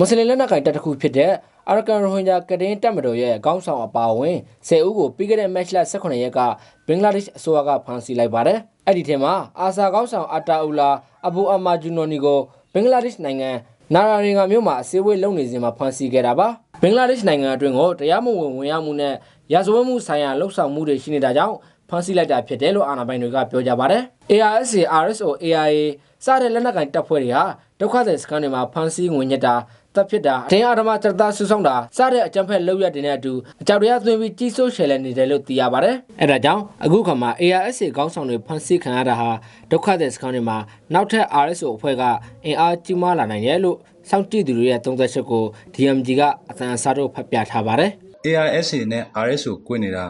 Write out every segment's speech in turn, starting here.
မွတ်စလင်လက်နက်ကိုင်တပ်တစ်ခုဖြစ်တဲ့အာရကန်ရိုဟင်ဂျာကဒင်းတပ်မတော်ရဲ့အကောင်းဆောင်အပါအဝင်10ဦးကိုပြီးခဲ့တဲ့မတ်လ18ရက်ကဘင်္ဂလားဒေ့ရှ်အစိုးရကဖမ်းဆီးလိုက်ပါတယ်။အဲ့ဒီထဲမှာအာဆာကောင်းဆောင်အတာအူလာအဘူအမာဂျူနိုနီကိုဘင်္ဂလားဒေ့ရှ်နိုင်ငံနာရာရင်ဂါမြို့မှာအစည်းအဝေးလုပ်နေစဉ်မှာဖမ်းဆီးခဲ့တာပါ။ဘင်္ဂလားဒေ့ရှ်နိုင်ငံအတွင်းကိုတရားမဝင်ဝင်ရောက်မှုနဲ့ရာဇဝတ်မှုဆိုင်ရာလှုပ်ဆောင်မှုတွေရှိနေတာကြောင့် ဖမ်းဆီးလိုက်တာဖြစ်တယ်လို့အာဏာပိုင်တွေကပြောကြပါတယ်။ ARSA, RSO, AIA စတဲ့လက်နက်ကိုင်တပ်ဖွဲ့တွေဟာဒုက္ခသည်စခန်းတွေမှာဖမ်းဆီးငွေညက်တာတပ်ဖြစ်တာအထင်အာဓမ္မစက်သားဆူဆောင်တာစတဲ့အကြံဖက်လုပ်ရတဲ့နဲ့အတူအကြောက်တရားသွင်းပြီးကြီးစိုးရှယ်လည်နေတယ်လို့သိရပါတယ်။အဲဒါကြောင့်အခုခါမှာ ARSA ခေါင်းဆောင်တွေဖမ်းဆီးခံရတာဟာဒုက္ခသည်စခန်းတွေမှာနောက်ထပ် RSO အဖွဲ့ကအင်အားကြီးမားလာနိုင်တယ်လို့စောင့်ကြည့်သူတွေရဲ့သုံးသက်ချက်ကို DMG ကအသံအစားတို့ဖတ်ပြထားပါတယ်။ AISA နဲ့ RSO ကွင့်နေတာ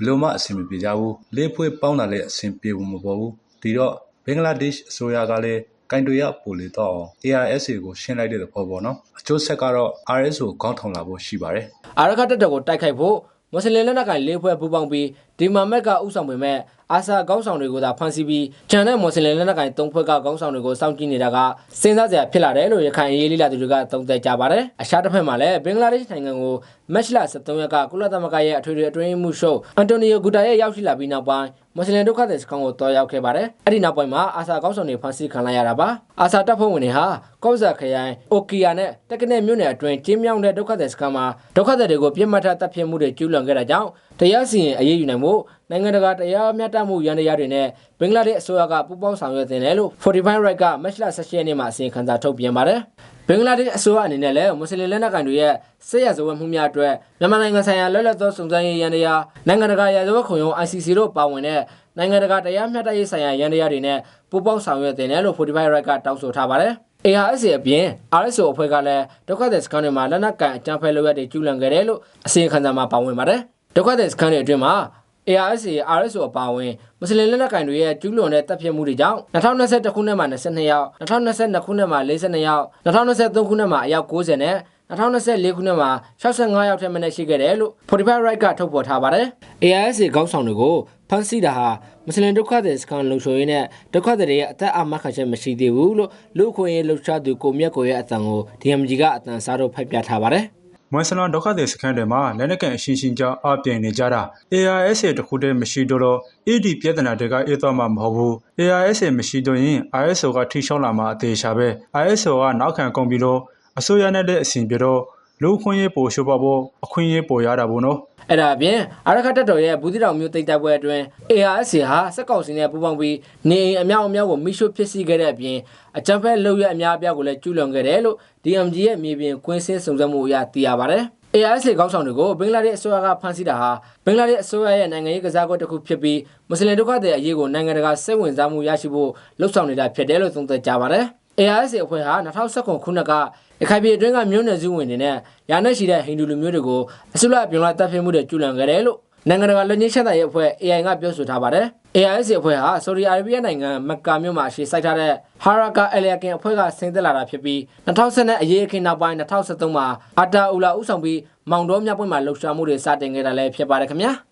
ဘယ်လိုမှအဆင်မပြေကြဘူးလေးဖွေးပေါင်းတာလည်းအဆင်ပြေဘူးမပေါ်ဘူးဒီတော့ဘင်္ဂလားဒေ့ရှ်အစိုးရကလည်းကင်တွေရပိုလေတော့အောင် AISA ကိုရှင်းလိုက်တဲ့သဘောပေါ့နော်အကျိုးဆက်ကတော့ RSO ခေါင်းထောင်လာဖို့ရှိပါတယ်အာရခတက်တော်ကိုတိုက်ခိုက်ဖို့မွတ်စလင်လက်နက်ကိုင်လေးဖွဲ့ပူးပေါင်းပြီး ဒီမာမက်ကဥဆောင်ပေမဲ့အာဆာကောင်းဆောင်တွေကိုသာဖမ်းဆီးပြီးဂျန်တဲ့မွတ်စလင်လက်နက်ကိုင်သုံးဖွဲ့ကကောင်းဆောင်တွေကိုစောင့်ကြည့်နေတာကစဉ်းစားစရာဖြစ်လာတယ်လို့ရခိုင်ရေးလေးလာသူတွေကသုံးသပ်ကြပါတယ်။အခြားတစ်ဖက်မှာလည်းဘင်္ဂလားဒေ့ရှ်နိုင်ငံကိုမက်ချ်လာ73ရက်ကကုလသမဂ္ဂရဲ့အထွေထွေအတွင်းမှုရှုပ်အန်တိုနီယိုဂူတာရဲ့ရောက်ရှိလာပြီးနောက်ပိုင်းမွတ်စလင်ဒုက္ခသည်စခန်းကိုတွားရောက်ခဲ့ပါတယ်။အဲ့ဒီနောက်ပိုင်းမှာအာဆာကောင်းဆောင်တွေဖမ်းဆီးခံလိုက်ရတာပါ။အာဆာတပ်ဖွဲ့ဝင်တွေဟာကော့ဇာခရိုင်အိုကီယာနဲ့တက်ကနဲ့မြို့နယ်အတွင်းကျင်းမြောင်းတဲ့ဒုက္ခသည်စခန်းမှာဒုက္ခသည်တွေကိုပြစ်မှတ်ထားတပ်ဖြတ်မှုတွေကျူးလွန်ခဲ့တာကြောင့် တရားစီရင်အရေးယူနိုင်မှုနိုင်ငံတကာတရားမျှတမှုရန်တရားတွေနဲ့ဘင်္ဂလားဒေ့ရှ်အစိုးရကပူးပေါင်းဆောင်ရွက်တင်တယ်လို့45 right ကမက်ချ်လာ16ရက်နေ့မှာအစီရင်ခံစာထုတ်ပြန်ပါတယ်။ဘင်္ဂလားဒေ့ရှ်အစိုးရအနေနဲ့လည်းမွတ်စလင်လက်နက်ကိုင်တွေရဲ့စစ်ရဇဝတ်မှုများအတွက်မြန်မာနိုင်ငံဆိုင်ရာလွတ်လပ်သောစုံစမ်းရေးရန်တရားနိုင်ငံတကာရာဇဝတ်ခုံရုံး ICC တို့ပါဝင်တဲ့နိုင်ငံတကာတရားမျှတရေးဆိုင်ရာရန်တရားတွေနဲ့ပူးပေါင်းဆောင်ရွက်တင်တယ်လို့45 right ကတောင်းဆိုထားပါတယ်။ ARSA အပြင် RSO အဖွဲ့ကလည်းဒုက္ခသည်စခန်းတွေမှာလက်နက်ကန်အကြမ်းဖက်လုပ်ရတဲ့ကျူးလွန်ခဲ့တယ်လို့အစီရင်ခံစာမှာပါဝင်ပါတယ်။ ဒုက္ခသည်စခန်းတွေအတွင်းမှာ ARSA RSO အပါအဝင်မွတ်စလင်လက်နက်ကိုင်တွေရဲ့ကျူးလွန်တဲ့တပ်ဖြတ်မှုတွေကြောင့်2021ခုနှစ်မှာ22ယောက်2022ခုနှစ်မှာ42ယောက်2023ခုနှစ်မှာအယောက်90နဲ့2024ခုနှစ်မှာ65ယောက်ထက်မနည်းရှိခဲ့တယ်လို့45 right ကထုတ်ဖော်ထားပါတယ်။ ARSA ခေါင်းဆောင်တွေကိုဖမ်းဆီးတာဟာမွတ်စလင်ဒုက္ခသည်စခန်းလုံခြုံရေးနဲ့ဒုက္ခသည်တွေရဲ့အသက်အာမခံချက်မရှိသေးဘူးလို့လူ့အခွင့်အရေးလှုပ်ရှားသူကိုမြတ်ကိုရဲ့အတန်ကို DMG ကအတန်စားတို့ဖတ်ပြထားပါတယ်။ မွမ်ဆလန်ဒုက္ခသည်စခန်းတွေမှာလက်နက်ကန်အရှင်းရှင်းကြောင်းအပြိုင်နေကြတာ ARSA တခုတည်းမရှိတော့တော့ AD ပြဿနာတွေကအေးသွားမှာမဟုတ်ဘူး ARSA မရှိတော့ရင် ISO ကထိရှောင်းလာမှာအသေးချာပဲ ISO ကနောက်ခံကုန်ပြီးတော့အစိုးရနဲ့လည်းအဆင်ပြေတော့ လူခွင့်ရေးပိုရှိုးပါဖို့အခွင့်ရေးပိုရတာပေါ့နော်အဲ့ဒါအပြင်အာရခတက်တော်ရဲ့ဘူးတိတော်မျိုးတိတ်တိုက်ပွဲအတွင်း ARSA ဟာစက်ကောင်စီနဲ့ပူးပေါင်းပြီးနေအိမ်အမြောက်အများကိုမိရှုဖြစ်စီခဲ့တဲ့အပြင်အကြမ်းဖက်လုပ်ရအများအပြားကိုလည်းကျူးလွန်ခဲ့တယ်လို့ DMG ရဲ့မြေပြင်ကွင်းစင်းစုံစမ်းမှုအရသိရပါတယ်။ ARSA ကောင်းဆောင်တွေကိုဘင်္ဂလားဒေ့ရှ်အစိုးရကဖမ်းဆီးတာဟာဘင်္ဂလားဒေ့ရှ်အစိုးရရဲ့နိုင်ငံရေးကစားကွက်တစ်ခုဖြစ်ပြီးမွတ်စလင်ဒုက္ခသည်အရေးကိုနိုင်ငံတကာစိတ်ဝင်စားမှုရရှိဖို့လှုံ့ဆော်နေတာဖြစ်တယ်လို့သုံးသပ်ကြပါတယ်။ ARSA အဖွဲ့ဟာ2019ခုနှစ်ကရခိုင်ပြည်အတွင်းကမြို့နယ်စုဝင်တွေနဲ့ရာနဲ့ရှိတဲ့ဟိန္ဒူလူမျိုးတွေကိုအစုလိုက်ပြုံလိုက်တပ်ဖြတ်မှုတွေကျူးလွန်ခဲ့တယ်လို့နိုင်ငံတကာလက်ညှိချက်တဲ့အဖွဲ့ AI ကပြောဆိုထားပါတယ်။ AIS အဖွဲ့ဟာဆော်ဒီအာရေဗျနိုင်ငံမက္ကာမြို့မှာရှေ့စိုက်ထားတဲ့ Haraka Al-Yaqin အဖွဲ့ကဆင်းသက်လာတာဖြစ်ပြီး2010နဲ့အရေးအခင်းနောက်ပိုင်း2013မှာအာတာအူလာဥဆောင်ပြီးမောင်တော်မြပွင့်မှာလှုပ်ရှားမှုတွေစတင်ခဲ့တာလည်းဖြစ်ပါတယ်ခင်ဗျာ။